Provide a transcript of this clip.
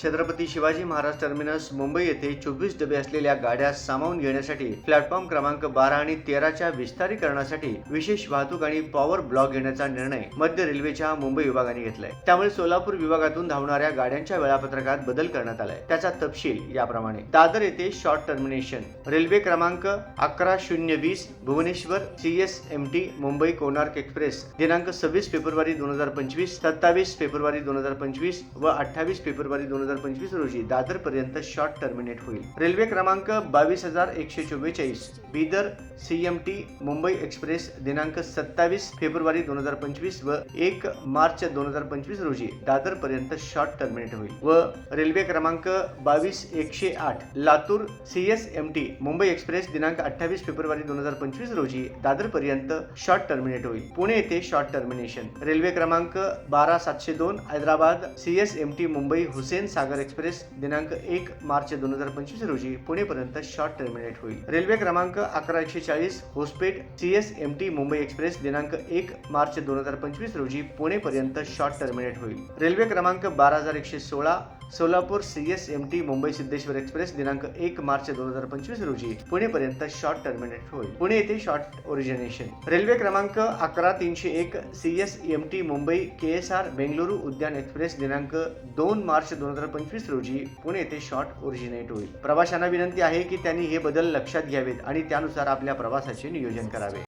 Chhatrapati Shivaji Maharaj terminus Mumbai येथे चोवीस डबे असलेल्या गाड्या सामावून घेण्यासाठी प्लॅटफॉर्म क्रमांक बारा आणि तेराच्या विस्तारीकरणासाठी विशेष वाहतूक आणि पॉवर ब्लॉक घेण्याचा निर्णय मध्य रेल्वेच्या मुंबई विभागाने घेतलाय. त्यामुळे सोलापूर विभागातून धावणाऱ्या गाड्यांच्या वेळापत्रकात बदल करण्यात आलाय. त्याचा तपशील याप्रमाणे. दादर येथे शॉर्ट टर्मिनेशन रेल्वे क्रमांक अकरा शून्य वीस Bhubaneswar C S M T Mumbai Konark express दिनांक सव्वीस फेब्रुवारी दोन हजार पंचवीस सत्तावीस फेब्रुवारी दोन हजार पंचवीस व अठ्ठावीस फेब्रुवारी दोन हजार पंचवीस रोजी दादर पर्यंत शॉर्ट टर्मिनेट होईल. रेल्वे क्रमांक बावीस हजार एकशे चव्वेचाळीस Bidar C M T Mumbai express दिनांक सत्तावीस फेब्रुवारी दोन हजार पंचवीस व एक मार्च दोन हजार पंचवीस रोजी दादर पर्यंत शॉर्ट टर्मिनेट होईल. व रेल्वे क्रमांक बावीस एकशे आठ Latur C S M T Mumbai express दिनांक अठ्ठावीस फेब्रुवारी दोन हजार पंचवीस रोजी दादर पर्यंत शॉर्ट टर्मिनेट होईल. पुणे येथे शॉर्ट टर्मिनेशन. रेल्वे क्रमांक बारा सातशे दोन Hyderabad C S M T Mumbai Hussain Sagar express दिनांक एक मार्च दोन हजार पंचवीस रोजी पुणेपर्यंत शॉर्ट टर्मिनेट होईल. रेल्वे क्रमांक अकरा एकशे चाळीस Hospet C S M T Mumbai express दिनांक एक मार्च दोन हजार पंचवीस रोजी पुणेपर्यंत शॉर्ट टर्मिनेट होईल. रेल्वे क्रमांक बारा हजार एकशे सोळा Solapur C S M T Mumbai Siddheshwar express दिनांक एक मार्च दोन हजार पंचवीस रोजी पुणेपर्यंत शॉर्ट टर्मिनेट होईल. पुणे येथे शॉर्ट ओरिजिनेशन. रेल्वे क्रमांक अकरा तीनशे एक C S M T Mumbai K S R Bengaluru Udyan express दिनांक दोन मार्च दोन हजार पंचवीस रोजी पुणे येथे शॉर्ट ओरिजिनेट होईल. प्रवाशांना विनंती आहे की त्यांनी हे बदल लक्षात घ्यावेत आणि त्यानुसार आपल्या प्रवासाचे नियोजन करावे.